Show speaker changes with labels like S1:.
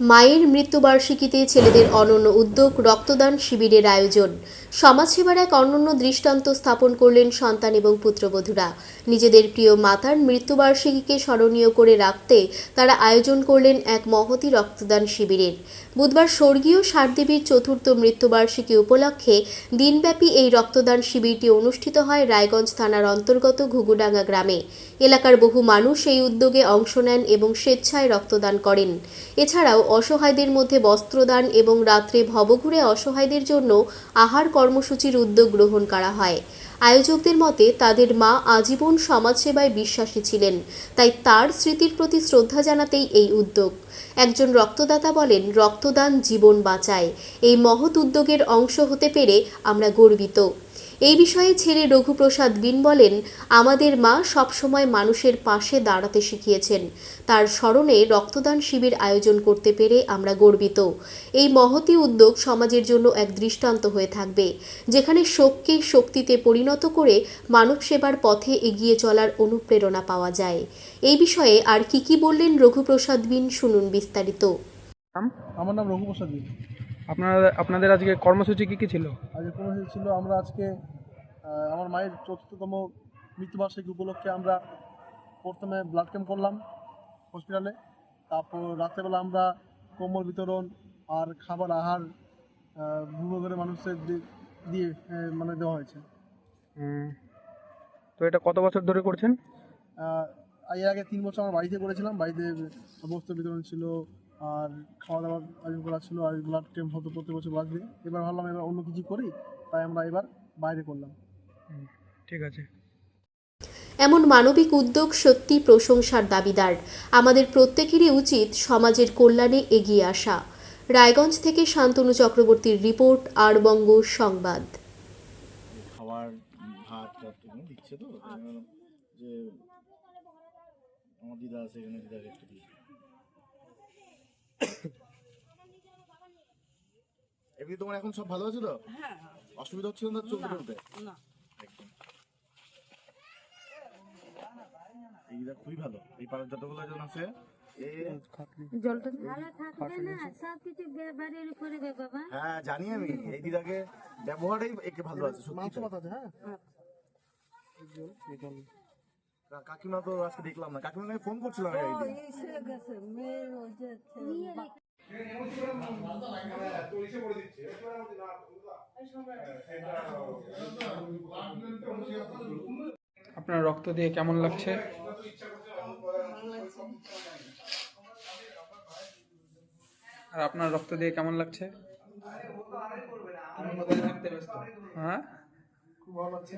S1: মায়ের মৃত্যুবার্ষিকীতে ছেলেদের অনন্য উদ্যোগ রক্তদান শিবিরের আয়োজন। সমাজসেবার এক অনন্য দৃষ্টান্ত স্থাপন করলেন সন্তান এবং পুত্রবধূরা। নিজেদের প্রিয় মাতার মৃত্যুবার্ষিকীকে স্মরণীয় করে রাখতে তারা আয়োজন করলেন এক মহতি রক্তদান শিবিরের। বুধবার স্বর্গীয় সারদেবীর চতুর্থ মৃত্যুবার্ষিকী উপলক্ষে দিনব্যাপী এই রক্তদান শিবিরটি অনুষ্ঠিত হয় রায়গঞ্জ থানার অন্তর্গত ঘুঘুডাঙ্গা গ্রামে। এলাকার বহু মানুষ এই উদ্যোগে অংশ নেন এবং স্বেচ্ছায় রক্তদান করেন। এছাড়াও অসহায়দের মধ্যে বস্ত্রদান এবং রাত্রে ভবঘুরে অসহায়দের জন্য আহার কর্মসূচির উদ্যোগ গ্রহণ করা হয়। আয়োজকদের মতে, তাদের মা আজীবন সমাজসেবায় বিশ্বাসী ছিলেন, তাই তার স্মৃতির প্রতি শ্রদ্ধা জানাতেই এই উদ্যোগ। একজন রক্তদাতা বলেন, রক্তদান জীবন বাঁচায়। এই মহৎ উদ্যোগের অংশ হতে পেরে আমরা গর্বিত। এই বিষয়ে ছেলে রঘুপ্রসাদ বিন বলেন, আমাদের মা সবসময় মানুষের পাশে দাঁড়াতে শিখিয়েছেন। তার স্মরণে রক্তদান শিবির আয়োজন করতে পেরে আমরা গর্বিত। এই মহতি উদ্যোগ সমাজের জন্য এক দৃষ্টান্ত হয়ে থাকবে, যেখানে শোককে শক্তিতে পরিণত করে মানব সেবার পথে এগিয়ে চলার অনুপ্রেরণা পাওয়া যায়। এই বিষয়ে আর কি কি বললেন রঘুপ্রসাদ বিন শুনুন বিস্তারিত।
S2: আমার নাম রঘুপ্রসাদ বিন
S3: আপনারা আপনাদের আজকে কর্মসূচি কী কী ছিল?
S2: আজকে কোনো ছিল আমরা আজকে আমার মায়ের চতুর্থতম মৃত্যুবার্ষিকী উপলক্ষে আমরা প্রথমে ব্লাড ক্যাম্প করলাম হসপিটালে তারপর রাত্রেবেলা আমরা কম্বল বিতরণ আর খাবার আহার ভূমি করে মানুষের দিয়ে মানে দেওয়া হয়েছে।
S3: তো এটা কত বছর ধরে করছেন?
S2: এর আগে তিন বছর আমার বাড়িতে করেছিলাম। বাড়িতে বস্ত্র বিতরণ ছিল আর খাওয়া দাওয়ার আয়োজন করা ছিল আর ব্লাড ক্যাম্প হতো প্রত্যেক বছর দিয়ে। এবার ভাবলাম এবার অন্য কিছু করি তাই আমরা এবার বাইরে করলাম।
S3: ঠিক আছে।
S1: এমন মানবিক উদ্যোগ সত্যি প্রশংসার দাবিদার। আমাদের প্রত্যেকেরই উচিত সমাজের কল্যাণে এগিয়ে আসা। রায়গঞ্জ থেকে শান্তনু চক্রবর্তীর রিপোর্ট আর বঙ্গ সংবাদ।
S4: খাবার ভাত দিচ্ছে তো যে আমার দিদা আছে এখানে দিদাকে একটু এমনি তোমার এখন সব ভালো আছে তো?
S5: হ্যাঁ।
S4: অসুবিধা হচ্ছিল না চলতে চলতে
S5: না
S4: একদম। এই খুবই ভালো। এই পাড়ার যতগুলো জন আছে
S5: জলটা
S6: ভালো থাকবে না সব কিছু উপরে বাবা।
S4: হ্যাঁ জানি আমি। এই দিদাকে ব্যবহারেই একে ভালো আছে
S2: আছে হ্যাঁ?
S4: কা- কাকিমা তো আজকে দেখলাম না। কাকিমাকে ফোন করছিলাম
S3: আপনার রক্ত দিয়ে কেমন লাগছে? আর আপনার রক্ত দিয়ে কেমন লাগছে? হ্যাঁ?
S2: খুব ভালো লাগছে